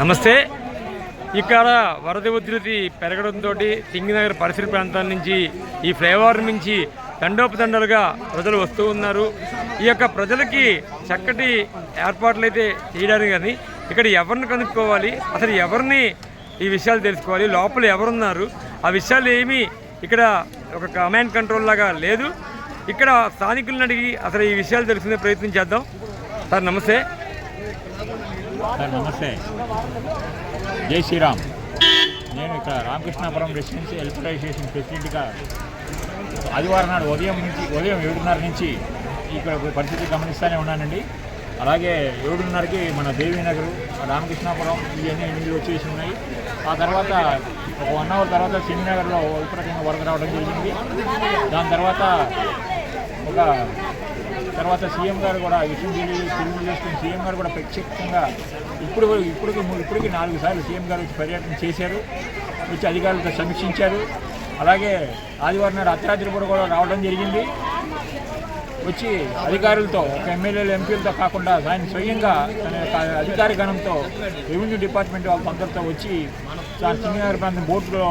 నమస్తే. ఇక్కడ వరద ఉధృతి పెరగడంతో సింగినగర్ పరిసర ప్రాంతాల నుంచి ఈ ఫ్లైఓవర్ నుంచి తండోపతండాలుగా ప్రజలు వస్తూ ఉన్నారు. ఈ యొక్క ప్రజలకి చక్కటి ఏర్పాట్లు అయితే చేయడానికి కానీ ఇక్కడ ఎవరిని కనుక్కోవాలి అసలు ఎవరిని ఈ విషయాలు తెలుసుకోవాలి లోపల ఎవరున్నారు ఆ విషయాలు ఏమీ ఇక్కడ ఒక కమాండ్ కంట్రోల్ లాగా లేదు. ఇక్కడ స్థానికులను అడిగి అసలు ఈ విషయాలు తెలుసుకునే ప్రయత్నం చేద్దాం. సార్ నమస్తే. సార్ నమస్తే. జై శ్రీరామ్. నేను ఇక్కడ రామకృష్ణాపురం రెసిడెన్సీ ఎలక్ట్రైజేషన్ ప్రెసిడెంట్గా ఆదివారం నాడు ఉదయం నుంచి ఉదయం ఏడున్నర నుంచి ఇక్కడ పరిస్థితి గమనిస్తూనే ఉన్నానండి. అలాగే ఏడున్నరకి మన దేవీనగర్ రామకృష్ణాపురం ఇవన్నీ నీళ్ళు వచ్చేసి ఉన్నాయి. ఆ తర్వాత ఒక వన్ అవర్ తర్వాత శ్రీనగర్లో విపరీతంగా వరద రావడం జరిగింది. దాని తర్వాత ఒక తర్వాత సీఎం గారు కూడా ఈ విషయం చేసుకుని సీఎం గారు కూడా ప్రత్యేకంగా ఇప్పుడు ఇప్పుడు ఇప్పటికి నాలుగు సార్లు సీఎం గారు వచ్చి పర్యటన చేశారు వచ్చి అధికారులతో సమీక్షించారు. అలాగే ఆదివారం నాడు అర్ధరాత్రి కూడా కూడా రావడం జరిగింది. వచ్చి అధికారులతో ఒక ఎమ్మెల్యేలు ఎంపీలతో కాకుండా ఆయన స్వయంగా తన యొక్క అధికారి గణంతో రెవెన్యూ డిపార్ట్మెంట్ వాళ్ళతో అందరితో వచ్చి చిన్నగారి ప్రాంతం బోట్లో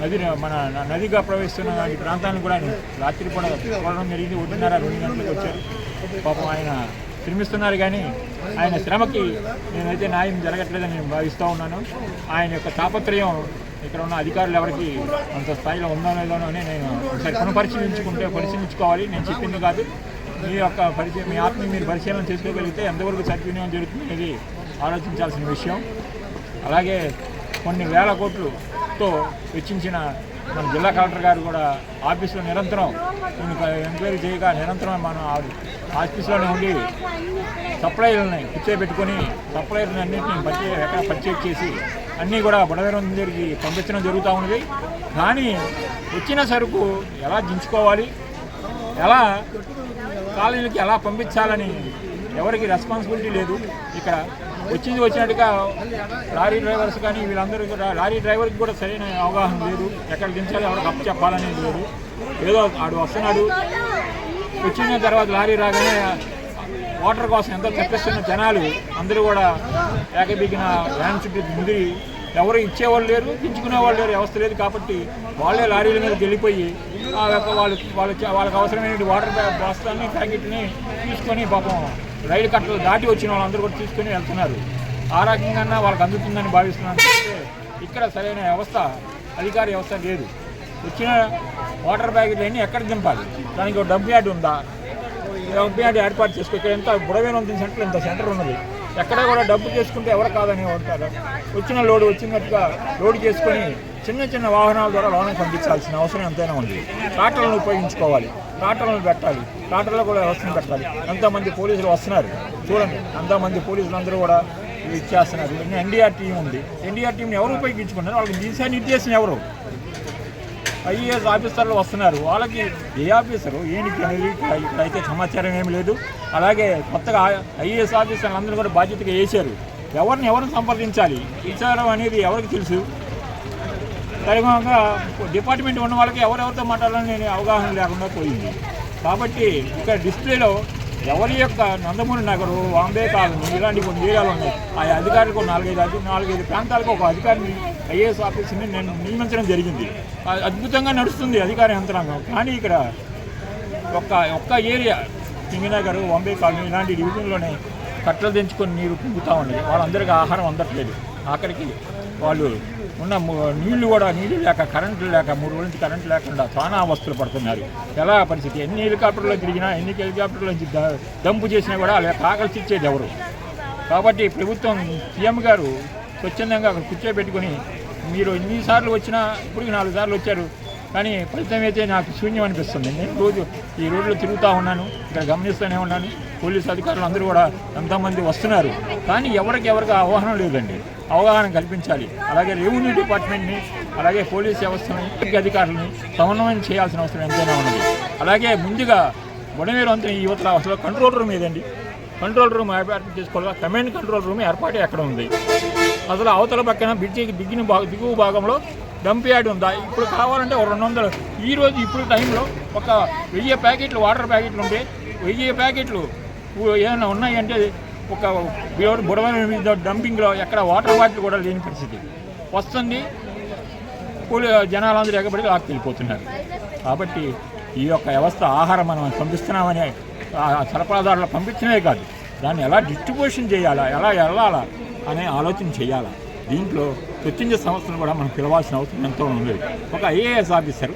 నది మన నదిగా ప్రవహిస్తున్న ఈ ప్రాంతాన్ని కూడా ఆయన రాత్రి కూడా చూడడం జరిగింది. ఒకటిన్నర రెండు గంటలకు వచ్చారు. పాపం ఆయన శ్రమిస్తున్నారు కానీ ఆయన శ్రమకి నేనైతే న్యాయం జరగట్లేదని నేను భావిస్తూ ఉన్నాను. ఆయన యొక్క తాపత్రయం ఇక్కడ ఉన్న అధికారులు ఎవరికి అంత స్థాయిలో ఉందో లేదో అని నేను ఒకసారి పునఃపరిశీలించుకుంటే పరిశీలించుకోవాలి. నేను చెప్పింది కాదు. మీ యొక్క పరిచయం మీ ఆత్మని మీరు పరిశీలన చేసుకోగలిగితే ఎంతవరకు సద్వినియోగం జరుగుతుంది అనేది ఆలోచించాల్సిన విషయం. అలాగే కొన్ని వేల కోట్లుతో వెచ్చించిన మన జిల్లా కలెక్టర్ గారు కూడా ఆఫీసులో నిరంతరం దీన్ని ఎంక్వైరీ చేయగా నిరంతరం మనం ఆఫీస్లోనే ఉండి సప్లైలని కూర్చోబెట్టుకొని సప్లైర్ని అన్నింటినీ పర్చే ఎక్కడ పర్చేజ్ చేసి అన్నీ కూడా బుడవేరం దగ్గరికి పంపించడం జరుగుతూ ఉన్నది. కానీ వచ్చిన సరుకు ఎలా దించుకోవాలి? ఎలా కాలనీలకి ఎలా పంపించాలని ఎవరికి రెస్పాన్సిబిలిటీ లేదు. ఇక్కడ వచ్చింది వచ్చినట్టుగా లారీ డ్రైవర్స్ కానీ వీళ్ళందరూ కూడా లారీ డ్రైవర్కి కూడా సరైన అవగాహన లేదు. ఎక్కడ దించాలి ఎవరికి అప్పు చెప్పాలనేది లేదు. ఏదో ఆడు వస్తున్నాడు. వచ్చిన తర్వాత లారీ రాగానే వాటర్ కోసం ఎంతో తప్పిస్తున్న జనాలు అందరూ కూడా ఏకబీగిన వ్యాన్ చుట్టూ ముదిరి ఎవరు ఇచ్చేవాళ్ళు లేరు దించుకునే వాళ్ళు లేరు వ్యవస్థ లేదు కాబట్టి వాళ్ళే లారీల మీద వెళ్ళిపోయి ఆ యొక్క వాళ్ళు వాళ్ళ వాళ్ళకి అవసరమైన వాటర్ బస్తాన్ని ప్యాకెట్ని తీసుకొని పాపం రైలు కట్టలు దాటి వచ్చిన వాళ్ళందరూ కూడా తీసుకుని వెళ్తున్నారు. ఆ రకంగా వాళ్ళకి అందుతుందని భావిస్తున్నాను. ఇక్కడ సరైన వ్యవస్థ అధికార వ్యవస్థ లేదు. వచ్చిన వాటర్ ప్యాకెట్లు అన్నీ ఎక్కడ దింపాలి? దానికి ఒక డబ్బు యార్డ్ ఉందా? డంప్ యార్డ్ ఏర్పాటు చేసుకో. ఇక్కడ ఎంత బుడవేలు ఉంది సెంటర్ ఇంత సెంటర్ ఉన్నది. ఎక్కడ కూడా డబ్బు చేసుకుంటే ఎవరు కాదని ఉంటారు వచ్చిన లోడ్ వచ్చినట్టుగా లోడ్ చేసుకొని చిన్న చిన్న వాహనాల ద్వారా లోనం పంపించాల్సిన అవసరం ఎంతైనా ఉంది. ట్రాక్టర్లను ఉపయోగించుకోవాలి. ట్రాక్టర్లను పెట్టాలి. ట్రాక్టర్లో కూడా వ్యవస్థను పెట్టాలి. ఎంతమంది పోలీసులు వస్తున్నారు? చూడండి. అంతమంది పోలీసులు అందరూ కూడా ఇచ్చేస్తున్నారు ఎన్డీఆర్ టీం ఉంది. ఎన్డీఆర్ టీంని ఎవరు ఉపయోగించుకున్నారు వాళ్ళకి దిశానిర్దేశం ఎవరు? ఐఏఎస్ ఆఫీసర్లు వస్తున్నారు. వాళ్ళకి ఏ ఆఫీసరు ఏంటి అనేది అయితే సమాచారం ఏమి లేదు. అలాగే కొత్తగా ఐఏఎస్ ఆఫీసర్లు అందరూ కూడా బాధ్యతగా వేశారు. ఎవరిని ఎవరిని సంప్రదించాలి? విచారం అనేది ఎవరికి తెలుసు? తగినంగా డిపార్ట్మెంట్ ఉన్న వాళ్ళకి ఎవరెవరితో మాట్లాడాలని నేను అవగాహన లేకుండా పోయింది. కాబట్టి ఇక్కడ డిస్ప్లేలో ఎవరి యొక్క నందమూరి నగరు వాంబే కాలనీ ఇలాంటి కొన్ని ఏరియాలు ఉన్నాయి. ఆ అధికారులకు నాలుగైదు అధి నాలుగైదు ప్రాంతాలకు ఒక అధికారిని ఐఏఎస్ ఆఫీసర్ని నేను నియమించడం జరిగింది. అద్భుతంగా నడుస్తుంది అధికార యంత్రాంగం. కానీ ఇక్కడ ఒక్క ఒక్క ఏరియా సింగినగర్ వాంబే కాలనీ ఇలాంటి డివిజన్లోనే కట్టలు తెంచుకొని నీరు పొంగుతూ ఉన్నాయి వాళ్ళందరికీ ఆహారం అందట్లేదు. ఆఖరికి వాళ్ళు ఉన్న నీళ్ళు కూడా నీళ్ళు లేక కరెంటు లేక మూడు రోజుల నుంచి కరెంటు లేకుండా చాలా అవస్థలు పడుతున్నారు. ఎలా పరిస్థితి? ఎన్ని హెలికాప్టర్లో తిరిగినా ఎన్ని హెలికాప్టర్ల నుంచి ద- చేసినా కూడా లేక ఆకర్షించేది ఎవరు? కాబట్టి ప్రభుత్వం సీఎం గారు స్వచ్ఛందంగా అక్కడ కూర్చోబెట్టుకుని మీరు ఎన్నిసార్లు వచ్చినా ఇప్పుడు నాలుగు సార్లు వచ్చారు కానీ ఫలితం అయితే నాకు శూన్యం అనిపిస్తుంది. నేను రోజు ఈ రోడ్లో తిరుగుతూ ఉన్నాను ఇక్కడ గమనిస్తూనే ఉన్నాను. పోలీసు అధికారులు అందరూ కూడా ఎంతోమంది వస్తున్నారు. కానీ ఎవరికి ఎవరికి అవగాహన లేదండి. అవగాహన కల్పించాలి. అలాగే రెవెన్యూ డిపార్ట్మెంట్ని అలాగే పోలీస్ వ్యవస్థని అధికారులని సమన్వయం చేయాల్సిన అవసరం ఎంతైనా ఉన్నది. అలాగే ముందుగా బుడమేరు వంతున ఈ యువతల అసలు కంట్రోల్ రూమ్ ఏదండి? కంట్రోల్ రూమ్ ఏర్పాటు చేసుకోవాలి? కమాండ్ కంట్రోల్ రూమ్ ఏర్పాటు ఎక్కడ ఉంది? అసలు అవతల పక్కన బ్రిడ్జికి దిగిన భాగ దిగువ భాగంలో డంప్ యార్డ్ ఉందా? ఇప్పుడు కావాలంటే ఒక రెండు వందలు. ఈరోజు ఇప్పుడు టైంలో ఒక వెయ్యి ప్యాకెట్లు వాటర్ ప్యాకెట్లు ఉంటే వెయ్యి ప్యాకెట్లు ఏమైనా ఉన్నాయంటే ఒక బుడమైన మీద డంపింగ్లో ఎక్కడ వాటర్ బాటిల్ కూడా లేని పరిస్థితి. వస్తుంది కూలి జనాలందరూ ఎగబడి లాక్కి వెళ్ళిపోతున్నారు. కాబట్టి ఈ యొక్క వ్యవస్థ ఆహారం మనం పంపిస్తున్నామని సరఫరాదారులు పంపించడమే కాదు. దాన్ని ఎలా డిస్ట్రిబ్యూషన్ చేయాలా ఎలా వెళ్ళాలా అనే ఆలోచన చేయాలా. దీంట్లో స్వచ్ఛంద సంస్థను కూడా మనం పిలవాల్సిన అవసరం ఎంతో ఉంది. ఒక ఐఏఎస్ ఆఫీసర్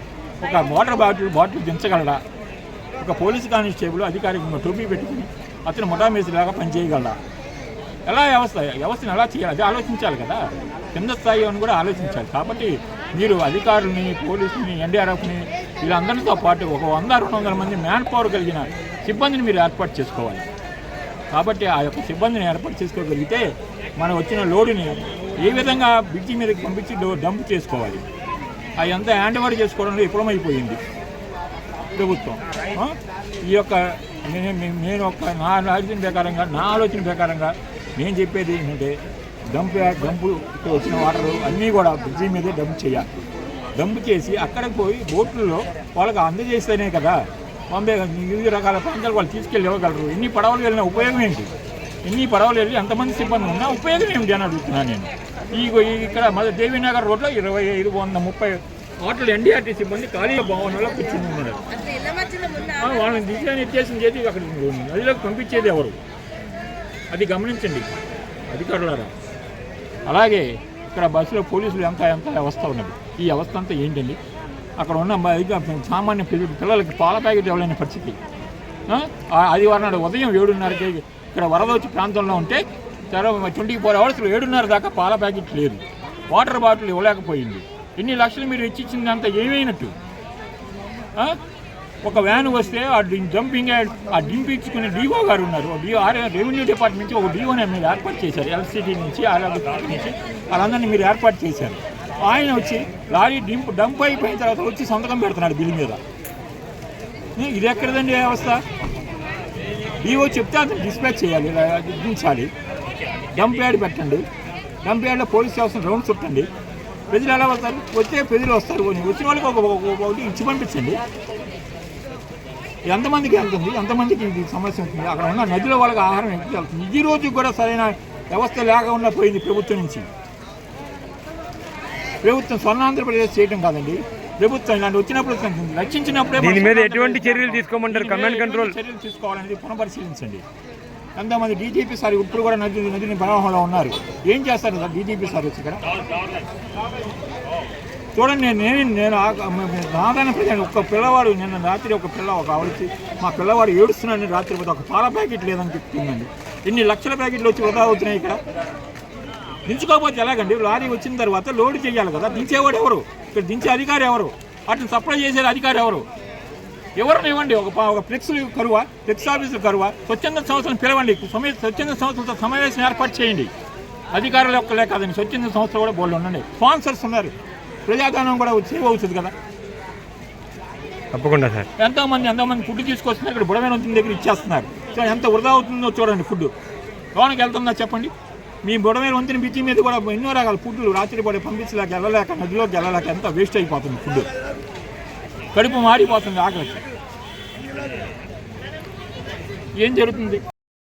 ఒక వాటర్ బాటిల్ బాటిల్ దించగలడా? ఒక పోలీసు కానిస్టేబుల్ అధికారికంగా టోపీ పెట్టుకుని అతను ముఠామేసిలాగా పనిచేయగలడా ఎలా వ్యవస్థ వ్యవస్థను ఎలా చేయాలి? అది ఆలోచించాలి కదా. కింద స్థాయి అని కూడా ఆలోచించాలి. కాబట్టి మీరు అధికారులని పోలీసుని ఎన్డీఆర్ఎఫ్ని వీళ్ళందరితో పాటు ఒక వంద రెండు వందల మంది మ్యాన్ పవర్ కలిగిన సిబ్బందిని మీరు ఏర్పాటు చేసుకోవాలి. కాబట్టి ఆ యొక్క సిబ్బందిని ఏర్పాటు చేసుకోగలిగితే మనం వచ్చిన లోడుని ఏ విధంగా బ్రిడ్జి మీదకి పంపించి డంప్ చేసుకోవాలి. అవి అంతా హ్యాండ్ ఓవర్ చేసుకోవడంలో విఫలమైపోయింది. ప్రభుత్వం. ఈ యొక్క నేను నేను- ఒక నా ఆలోచన ప్రకారంగా నా ఆలోచన ప్రకారంగా నేను చెప్పేది ఏంటంటే డంప్ డంపు వచ్చిన వాటర్ అన్నీ కూడా బ్రిడ్జి మీదే డంప్ చేయాలి. డంప్ చేసి అక్కడికి పోయి బోట్లలో వాళ్ళకి అందజేస్తేనే కదా పంపే వివిధ రకాల ప్రాంతాలు వాళ్ళు తీసుకెళ్ళి ఇవ్వగలరు. ఎన్ని పడవలు వెళ్ళిన ఉపయోగం ఏంటి? ఎన్ని పడవలు వెళ్ళి ఎంతమంది సిబ్బంది ఉన్నా ఉపయోగం ఏమిటి అని అడుగుతున్నాను నేను. ఈ ఈ ఇక్కడ మన దేవీనగర్ రోడ్లో ఇరవై ఐదు వంద ముప్పై హోటల్ ఎన్డీఆర్టీ సిబ్బంది ఖాళీ భవనంలో కూర్చుని ఉన్నారు. వాళ్ళని దిశ నిర్దేశం చేసి అక్కడ నదిలోకి పంపించేది ఎవరు? అది గమనించండి. అధికారులారా అలాగే ఇక్కడ బస్సులో పోలీసులు ఎంత ఎంత వ్యవస్థ ఉన్నది? ఈ వ్యవస్థ అంతా ఏంటండి? అక్కడ ఉన్న సామాన్య పిల్ల- పిల్లలకి పాల ప్యాకెట్ ఇవ్వలేని పరిస్థితి? ఆదివారం నాడు ఉదయం ఏడున్నరకి ఇక్కడ వరద వచ్చి ప్రాంతంలో ఉంటే ట్వంటీ ఫోర్ అవర్స్లో ఏడున్నర దాకా పాల ప్యాకెట్ లేదు. వాటర్ బాటిల్ ఇవ్వలేకపోయింది. ఎన్ని లక్షలు మీరు ఇచ్చిచ్చింది అంత ఏమైనట్టు ఒక వ్యాన్ వస్తే ఆ జంపింగ్ డంపింగ్ యార్డ్ ఆ డింపించుకునే డీఓ గారు ఉన్నారు. రెవెన్యూ డిపార్ట్మెంట్ నుంచి ఒక డీఓని మీరు ఏర్పాటు చేశారు. ఎలక్ట్రిసిటీ నుంచి ఆర్ఆర్ నుంచి. వాళ్ళందరినీ మీరు ఏర్పాటు చేశారు. ఆయన వచ్చి లారీ డింప్ డంప్ అయిపోయిన తర్వాత వచ్చి సంతకం పెడుతున్నాడు బిల్ మీద. ఇది ఎక్కడదండి వ్యవస్థ? డీఓ చెప్తే అతను డిస్పాచ్ చేయాలి దించాలి డంప్ యాడ్ పెట్టండి. డంప్ యాడ్లో పోలీస్ స్టేషన్ రౌండ్ చుట్టండి ప్రజలు ఎలా వస్తారు వచ్చే ప్రజలు వస్తారు వచ్చిన వాళ్ళకి ఒక ఒక- ఒకటి ఇచ్చి పంపించండి. ఎంతమందికి వెళ్తుంది ఎంతమందికి ఇది సమస్య ఉంటుంది అక్కడ ఉన్న నదిలో వాళ్ళకి ఆహారం వెళ్తుంది ఈ రోజు కూడా సరైన వ్యవస్థ లేకుండా పోయింది ప్రభుత్వం నుంచి. ప్రభుత్వం స్వర్ణాంధ్రప్రదేశ్ చేయడం కాదండి. ప్రభుత్వం ఇలాంటి వచ్చినప్పుడు రక్షించినప్పుడే దీని మీద ఎటువంటి చర్యలు తీసుకోమంటారు? కమాండ్ కంట్రోల్ చర్యలు తీసుకోవాలనేది పునఃపరిశీలించండి. ఎంతమంది డీజీపీ సార్ ఇప్పుడు కూడా నది నదిని ప్రవాహంలో ఉన్నారు. ఏం చేస్తారు సార్ డీజీపీ సార్ వచ్చి ఇక్కడ? చూడండి నేను నేను సాధారణ ప్రజలు. ఒక పిల్లవాడు నిన్న రాత్రి ఒక పిల్ల ఒక ఆవిడకి మా పిల్లవాడు ఏడుస్తున్నాడని రాత్రి పోతే ఒక పాల ప్యాకెట్ లేదని చెప్తుందండి. ఇన్ని లక్షల ప్యాకెట్లు వచ్చి వృధా అవుతున్నాయి ఇక్కడ? దించుకోకపోతే ఎలాగండి? లారీ వచ్చిన తర్వాత లోడ్ చేయాలి కదా. దించేవాడు ఎవరు? ఇక్కడ దించే అధికారి ఎవరు? వాటిని సప్లై చేసే అధికారి ఎవరు? ఎవరిని ఇవ్వండి? ఒక ఒక ఫ్లెక్స్లు కరువా ఫ్లెక్స్ ఆఫీసులు కరువా స్వచ్ఛంద సంస్థలను పిలవండి. స్వచ్ఛంద సంస్థలతో సమావేశం ఏర్పాటు చేయండి. అధికారుల ఒక్కలే కాదండి స్వచ్ఛంద సంస్థలు కూడా బోళ్ళు ఉండండి. స్పాన్సర్స్ ఉన్నారు. ప్రజాధనం కూడా సేవ్ అవుతుంది కదా. తప్పకుండా సార్. ఎంతోమంది ఎంతోమంది ఫుడ్ తీసుకొస్తున్నారు. ఇక్కడ బుడమైన వచ్చిన దగ్గర ఇచ్చేస్తున్నారు. సో ఎంత వృధా అవుతుందో చూడండి ఫుడ్ లోనకి వెళ్తుందా చెప్పండి? మీ బుడమైన వంతిన బిచ్చి మీద కూడా ఎన్నో రకాల ఫుడ్లు రాత్రి పడి పంపించలేక వెళ్ళలేక నదిలోకి వెళ్ళలేక ఎంత వేస్ట్ అయిపోతుంది ఫుడ్ కడుపు మాడిపోతుంది ఆకలికి. ఏం జరుగుతుంది?